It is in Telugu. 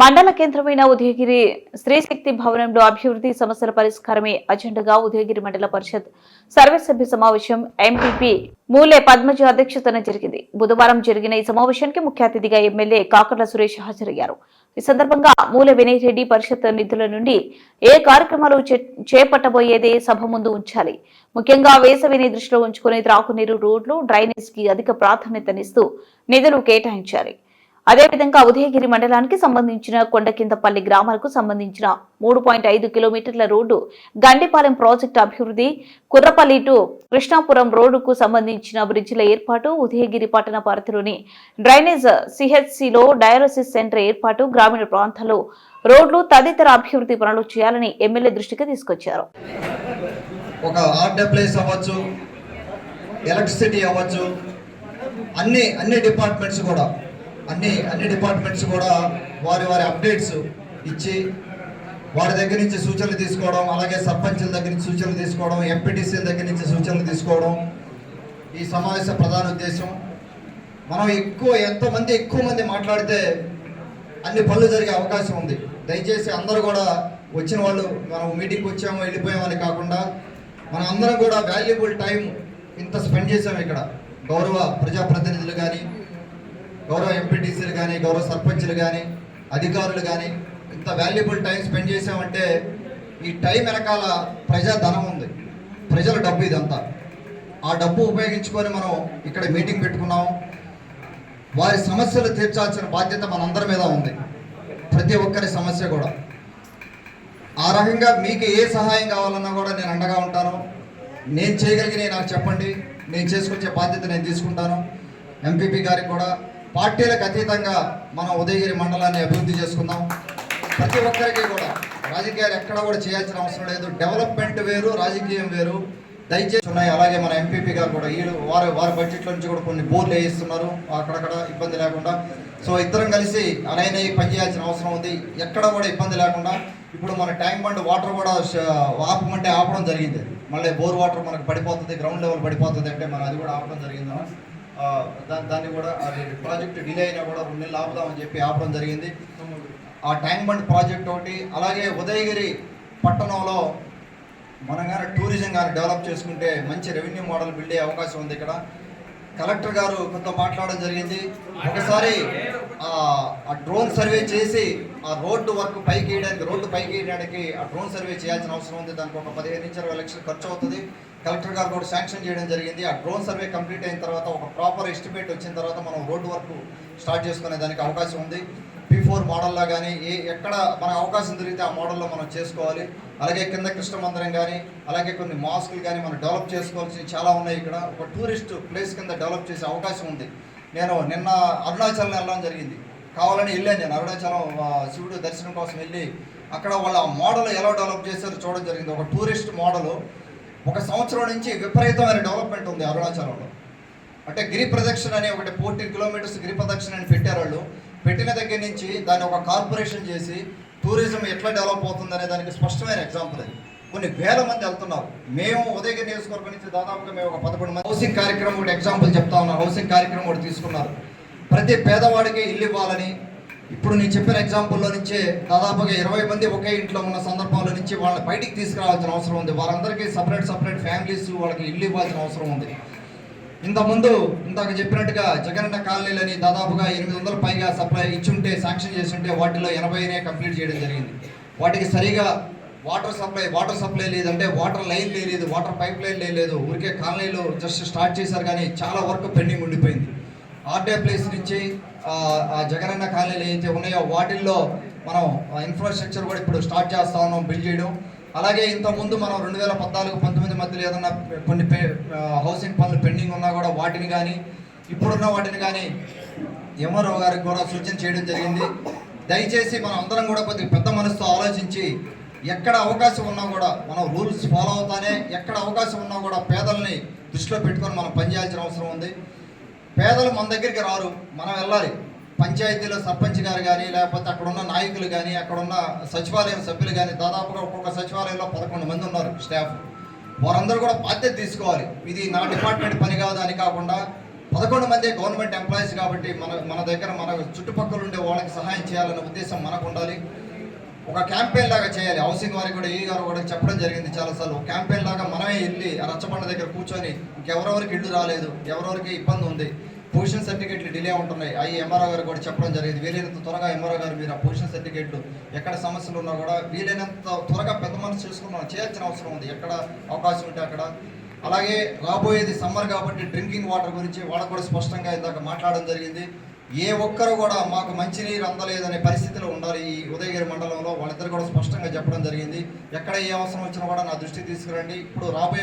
మండల కేంద్రమైన ఉదయగిరి శ్రీశక్తి భవనంలో అభివృద్ధి సమస్యల పరిష్కారమే అజెండాగా ఉదయగిరి మండల పరిషత్ సర్వసభ్య సమావేశం ఎంపీపీ మూలే పద్మజ అధ్యక్షతన జరిగింది. బుధవారం జరిగిన ఈ సమావేశానికి ముఖ్య అతిథిగా ఎమ్మెల్యే కాకర్ల సురేష్ హాజరయ్యారు. ఈ సందర్భంగా మూల వినయ్ రెడ్డి పరిషత్ నిధుల నుండి ఏ కార్యక్రమాలు చే- చేపట్టబోయేదే సభ ముందు ఉంచాలి. ముఖ్యంగా వేసవిని దృష్టిలో ఉంచుకుని త్రాగునీరు రోడ్లు డ్రైనేజ్కి అధిక ప్రాధాన్యతనిస్తూ నిధులు కేటాయించాలి. అదేవిధంగా ఉదయగిరి మండలానికి సంబంధించిన కొండకిందపల్లి గ్రామాలకు సంబంధించిన మూడు పాయింట్ ఐదు కిలోమీటర్ల రోడ్డు గండిపాలెం ప్రాజెక్టు అభివృద్ధి కుర్రపల్లి టు కృష్ణాపురం రోడ్డుకు సంబంధించిన బ్రిడ్జిల ఏర్పాటు ఉదయగిరి పట్టణ పరిధిలోని డ్రైనేజ్ సిహెచ్సిలో డయాలసిస్ సెంటర్ ఏర్పాటు గ్రామీణ ప్రాంతాల్లో రోడ్లు తదితర అభివృద్ధి పనులు చేయాలని ఎమ్మెల్యే దృష్టికి తీసుకొచ్చారు. ఒక అవ్వచ్చు ఎలక్ట్రిసిటీ అవ్వచ్చు అన్ని అన్ని డిపార్ట్మెంట్స్ కూడా అన్ని అన్ని డిపార్ట్మెంట్స్ కూడా వారి వారి అప్డేట్స్ ఇచ్చి వారి దగ్గర నుంచి సూచనలు తీసుకోవడం అలాగే సర్పంచుల దగ్గర నుంచి సూచనలు తీసుకోవడం ఎంపీటీసీల దగ్గర నుంచి సూచనలు తీసుకోవడం ఈ సమావేశ ప్రధాన ఉద్దేశం. మనం ఎక్కువ ఎంతమంది ఎక్కువ మంది మాట్లాడితే అన్ని పనులు జరిగే అవకాశం ఉంది. దయచేసి అందరూ కూడా వచ్చిన వాళ్ళు మనం మీటింగ్కి వచ్చాము వెళ్ళిపోయామని కాకుండా మనం అందరం కూడా వాల్యుబుల్ టైం ఇంత స్పెండ్ చేసాము ఇక్కడ. గౌరవ ప్రజాప్రతినిధులు కానీ గౌరవ ఎంపీటీసీలు కానీ గౌరవ సర్పంచ్లు కానీ అధికారులు కానీ ఇంత వాల్యుబుల్ టైం స్పెండ్ చేసామంటే ఈ టైం వెనకాల ప్రజా ధనం ఉంది. ప్రజల డబ్బు ఇదంతా. ఆ డబ్బు ఉపయోగించుకొని మనం ఇక్కడ మీటింగ్ పెట్టుకున్నాం. వారి సమస్యలు తీర్చాల్సిన బాధ్యత మనందరి మీద ఉంది. ప్రతి ఒక్కరి సమస్య కూడా. ఆ రకంగా మీకు ఏ సహాయం కావాలన్నా కూడా నేను అండగా ఉంటాను. నేను చేయగలిగినవి నాకు చెప్పండి. నేను చేసుకొచ్చే బాధ్యత నేను తీసుకుంటాను. ఎంపీపీ గారికి కూడా పార్టీలకు అతీతంగా మనం ఉదయగిరి మండలాన్ని అభివృద్ధి చేసుకుందాం. ప్రతి ఒక్కరికి కూడా రాజకీయాలు ఎక్కడ కూడా చేయాల్సిన అవసరం లేదు. డెవలప్మెంట్ వేరు రాజకీయం వేరు. దయచేసి ఉన్నాయి. అలాగే మన ఎంపీపీ గారు కూడా వీళ్ళు వారి వారి బడ్జెట్లో నుంచి కూడా కొన్ని బోర్లు వేయిస్తున్నారు. అక్కడక్కడ ఇబ్బంది లేకుండా. సో ఇద్దరం కలిసి అలానే పనిచేయాల్సిన అవసరం ఉంది. ఎక్కడ కూడా ఇబ్బంది లేకుండా. ఇప్పుడు మన ట్యాంక్ బండ్ వాటర్ కూడా ఆపమంటే ఆపడం జరిగింది. మళ్ళీ బోర్ వాటర్ మనకు పడిపోతుంది గ్రౌండ్ లెవెల్ పడిపోతుంది అంటే మనం అది కూడా ఆపడం జరిగింది? దాన్ని కూడా అది ప్రాజెక్ట్ డిలే అయినా కూడా రెండు నెలలు ఆపుదామని చెప్పి ఆపడం జరిగింది. ఆ ట్యాంక్ బండ్ ప్రాజెక్ట్ ఒకటి అలాగే ఉదయగిరి పట్టణంలో మనం కానీ టూరిజం కానీ డెవలప్ చేసుకుంటే మంచి రెవెన్యూ మోడల్ బిల్డ్ అయ్యే అవకాశం ఉంది ఇక్కడ. కలెక్టర్ గారు కొంత మాట్లాడడం జరిగింది. ఒకసారి ఆ డ్రోన్ సర్వే చేసి ఆ రోడ్డు వర్క్ పైకి వేయడానికి రోడ్డు పైకి వేయడానికి ఆ డ్రోన్ సర్వే చేయాల్సిన అవసరం ఉంది. దానికి ఒక పదిహేను నుంచి ఇరవై లక్షలు ఖర్చు అవుతుంది. కలెక్టర్ గారు కూడా శాంక్షన్ చేయడం జరిగింది. ఆ డ్రోన్ సర్వే కంప్లీట్ అయిన తర్వాత ఒక ప్రాపర్ ఎస్టిమేట్ వచ్చిన తర్వాత మనం రోడ్డు వర్క్ స్టార్ట్ చేసుకునే దానికి అవకాశం ఉంది. ఫోర్ మోడల్లో కానీ ఏ ఎక్కడ మన అవకాశం దొరికితే ఆ మోడల్లో మనం చేసుకోవాలి. అలాగే కింద కృష్ణ మందిరం కానీ అలాగే కొన్ని మాస్కులు కానీ మనం డెవలప్ చేసుకోవాల్సి చాలా ఉన్నాయి ఇక్కడ. ఒక టూరిస్ట్ ప్లేస్ కింద డెవలప్ చేసే అవకాశం ఉంది. నేను నిన్న అరుణాచలం వెళ్ళడం జరిగింది. కావాలని వెళ్ళాను నేను. అరుణాచలం శివుడు దర్శనం కోసం వెళ్ళి అక్కడ వాళ్ళ మోడల్ ఎలా డెవలప్ చేశారో చూడడం జరిగింది. ఒక టూరిస్ట్ మోడల్ ఒక సంవత్సరం నుంచి విపరీతమైన డెవలప్మెంట్ ఉంది అరుణాచలంలో. అంటే గిరి ప్రదక్షిణ అని ఒకటి ఫోర్టీన్ కిలోమీటర్స్ గిరి ప్రదక్షిణ అని పెట్టారు వాళ్ళు. పెట్టిన దగ్గర నుంచి దాన్ని ఒక కార్పొరేషన్ చేసి టూరిజం ఎట్లా డెవలప్ అవుతుంది అనే దానికి స్పష్టమైన ఎగ్జాంపుల్ అది. కొన్ని వేల మంది వెళ్తున్నారు. మేము ఉదయగిరి నియోజకవర్గం నుంచి దాదాపుగా మేము ఒక పదకొండు మంది హౌసింగ్ కార్యక్రమం ఒకటి ఎగ్జాంపుల్ చెప్తా ఉన్నాను హౌసింగ్ కార్యక్రమం ఒకటి తీసుకున్నారు. ప్రతి పేదవాడికి ఇల్లు ఇవ్వాలని ఇప్పుడు నేను చెప్పిన ఎగ్జాంపుల్లో నుంచే దాదాపుగా ఇరవై మంది ఒకే ఇంట్లో ఉన్న సందర్భాల నుంచి వాళ్ళని బయటికి తీసుకురావాల్సిన అవసరం ఉంది. వాళ్ళందరికీ సపరేట్ సపరేట్ ఫ్యామిలీస్ వాళ్ళకి ఇల్లు ఇవ్వాల్సిన అవసరం ఉంది. ఇంతకుముందు ఇందాక చెప్పినట్టుగా జగనన్న కాలనీలని దాదాపుగా ఎనిమిది వందల పైగా సప్లై ఇచ్చుంటే శాంక్షన్ చేస్తుంటే వాటిలో ఎనభైనే కంప్లీట్ చేయడం జరిగింది. వాటికి సరిగా వాటర్ సప్లై వాటర్ సప్లై లేదంటే వాటర్ లైన్ లేదు వాటర్ పైప్ లైన్ లేదు. ఊరికే కాలనీలు జస్ట్ స్టార్ట్ చేశారు కానీ చాలా వర్క్ పెండింగ్ ఉండిపోయింది. ఆర్డే ప్లేస్ నుంచి ఆ, జగనన్న కాలనీలు ఏవైతే ఉన్నాయో వాటిల్లో మనం ఇన్ఫ్రాస్ట్రక్చర్ కూడా ఇప్పుడు స్టార్ట్ చేస్తా ఉన్నాం బిల్డ్ చేయడం. అలాగే ఇంతకుముందు మనం రెండు వేల పద్నాలుగు పంతొమ్మిది మధ్యలో ఏదన్నా కొన్ని పే- హౌసింగ్ పనులు పెండింగ్ ఉన్నా కూడా వాటిని కానీ ఇప్పుడున్న వాటిని కానీ ఎంఆర్ఓ గారికి కూడా సూచన చేయడం జరిగింది. దయచేసి మనం అందరం కూడా కొద్దిగా పెద్ద మనసుతో ఆలోచించి ఎక్కడ అవకాశం ఉన్నా కూడా మనం రూల్స్ ఫాలో అవుతానే ఎక్కడ అవకాశం ఉన్నా కూడా పేదల్ని దృష్టిలో పెట్టుకొని మనం పనిచేయాల్సిన అవసరం ఉంది. పేదలు మన దగ్గరికి రారు మనం వెళ్ళాలి. పంచాయతీలో సర్పంచ్ గారు కానీ లేకపోతే అక్కడ ఉన్న నాయకులు కానీ అక్కడ ఉన్న సచివాలయం సభ్యులు కానీ దాదాపుగా ఒక్కొక్క సచివాలయంలో పదకొండు మంది ఉన్నారు స్టాఫ్. వారందరూ కూడా బాధ్యత తీసుకోవాలి. ఇది నా డిపార్ట్మెంట్ పని కాదు అని కాకుండా పదకొండు మంది గవర్నమెంట్ ఎంప్లాయీస్ కాబట్టి మన మన దగ్గర మన చుట్టుపక్కల ఉండే వాళ్ళకి సహాయం చేయాలనే ఉద్దేశం మనకు ఉండాలి ఒక క్యాంపెయిన్ లాగా చేయాలి. హౌసింగ్ వారికి కూడా ఈ గారు కూడా చెప్పడం జరిగింది చాలాసార్లు. క్యాంపెయిన్ లాగా మనమే వెళ్ళి ఆ రచ్చబండ దగ్గర కూర్చొని ఇంకెవరెవరికి ఇల్లు రాలేదు ఎవరెవరికి ఇబ్బంది ఉంది పొజిషన్ సర్టిఫికేట్లు డిలే ఉంటున్నాయి. అవి ఎంఆర్ఓ గారు కూడా చెప్పడం జరిగింది. వీలైనంత త్వరగా ఎంఆర్ఓ గారు మీరు ఆ పొజిషన్ సర్టిఫికేట్లు ఎక్కడ సమస్యలు ఉన్నా కూడా వీలైనంత త్వరగా పెద్ద మనసు చేసుకున్నాం. చేయాల్సిన అవసరం ఉంది. ఎక్కడ అవకాశం ఉంటే అక్కడ. అలాగే రాబోయేది సమ్మర్ కాబట్టి డ్రింకింగ్ వాటర్ గురించి వాళ్ళకు కూడా స్పష్టంగా ఇందాక మాట్లాడడం జరిగింది. ఏ ఒక్కరు కూడా మాకు మంచినీరు అందలేదనే పరిస్థితిలో ఉండాలి ఈ ఉదయగిరి మండలంలో. వాళ్ళిద్దరు కూడా స్పష్టంగా చెప్పడం జరిగింది. ఎక్కడ ఏ అవసరం వచ్చినా కూడా నా దృష్టికి తీసుకురండి. ఇప్పుడు రాబోయే